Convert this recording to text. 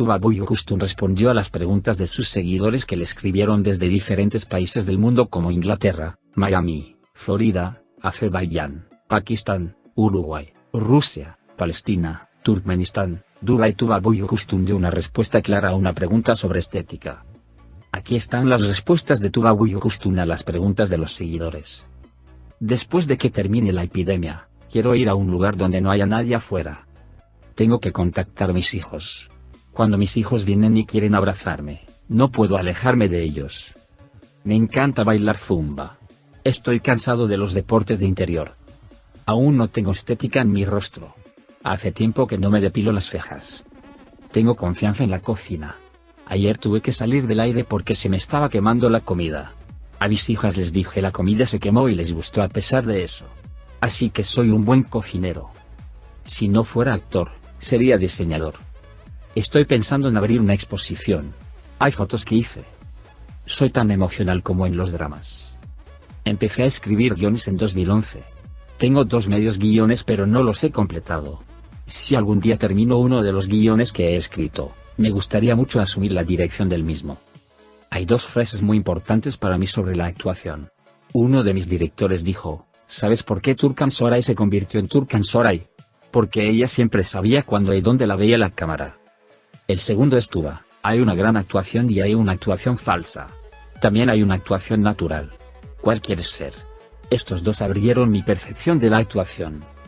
Tuba Buyukustun respondió a las preguntas de sus seguidores que le escribieron desde diferentes países del mundo como Inglaterra, Miami, Florida, Azerbaiyán, Pakistán, Uruguay, Rusia, Palestina, Turkmenistán, Dubái Tuba Buyukustun dio una respuesta clara a una pregunta sobre estética. Aquí están las respuestas de Tuba Buyukustun a las preguntas de los seguidores. Después de que termine la epidemia, quiero ir a un lugar donde no haya nadie afuera. Tengo que contactar a mis hijos. Cuando mis hijos vienen y quieren abrazarme, no puedo alejarme de ellos. Me encanta bailar zumba. Estoy cansado de los deportes de interior. Aún no tengo estética en mi rostro. Hace tiempo que no me depilo las cejas. Tengo confianza en la cocina. Ayer tuve que salir del aire porque se me estaba quemando la comida. A mis hijas les dije la comida se quemó y les gustó a pesar de eso. Así que soy un buen cocinero. Si no fuera actor, sería diseñador. Estoy pensando en abrir una exposición. Hay fotos que hice. Soy tan emocional como en los dramas. Empecé a escribir guiones en 2011. Tengo dos medios guiones pero no los he completado. Si algún día termino uno de los guiones que he escrito, me gustaría mucho asumir la dirección del mismo. Hay dos frases muy importantes para mí sobre la actuación. Uno de mis directores dijo, ¿sabes por qué Turkan Soray se convirtió en Turkan Soray? Porque ella siempre sabía cuándo y dónde la veía la cámara. El segundo es Tuba, hay una gran actuación y hay una actuación falsa. También hay una actuación natural. ¿Cuál quieres ser? Estos dos abrieron mi percepción de la actuación.